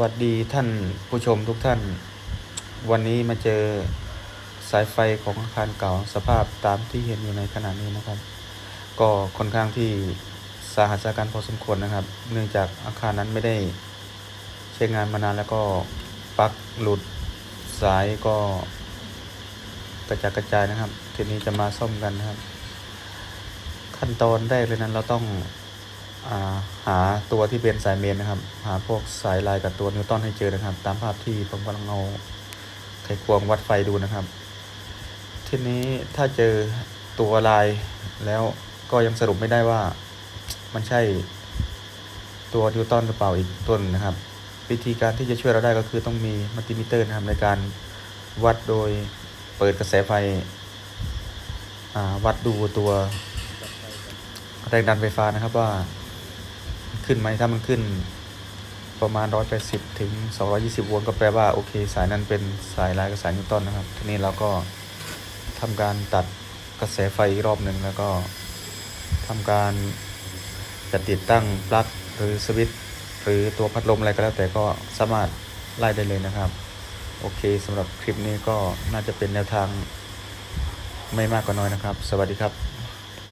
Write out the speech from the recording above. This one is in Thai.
วัสดีท่านผู้ชมทุกท่าน วันนี้มาเจอสายไฟของอาคารเก่าสภาพตามที่เห็นอยู่ในขณะนี้นะครับ ก็ค่อนข้างที่สาหัสาการพอสมควรนะครับ เนื่องจากอาคารนั้นไม่ได้ใช้งานมานานแล้วก็ปลั๊กหลุดสายก็กระจายกระจายนะครับ ทีนี้จะมาซ่อมกันนะครับ ขั้นตอนแรกเลยนั้นเราต้อง หาตัวที่เป็นสายเมนนะครับ หาพวกสายลายกับตัวนิวตันให้เจอนะครับ ตามภาพที่ผมกำลังเอาไขควงวัดไฟดูนะครับ ทีนี้ถ้าเจอตัวลายแล้วก็ยังสรุปไม่ได้ว่ามันใช่ตัวนิวตันหรือเปล่าอีกต้นนะครับ วิธีการที่จะช่วยเราได้ก็คือต้องมีมัลติมิเตอร์นะครับในการวัดโดยเปิดกระแสไฟวัดดูตัวแรงดันไฟฟ้านะครับว่า ขึ้นไหมถ้ามันขึ้นประมาณ 180 ถึง 220 โวลต์ก็แปลว่า โอเค สายนั้นเป็นสายลายกับสายนิวตันนะครับ ทีนี้เราก็ทำการตัดกระแสไฟอีกรอบหนึ่งแล้วก็ทำการจะติดตั้งปลั๊กหรือสวิตช์หรือตัวพัดลมอะไรก็แล้วแต่ก็สามารถไล่ได้เลยนะครับ โอเคสำหรับคลิปนี้ก็น่าจะเป็นแนวทางไม่มากก็น้อยนะครับ สวัสดีครับ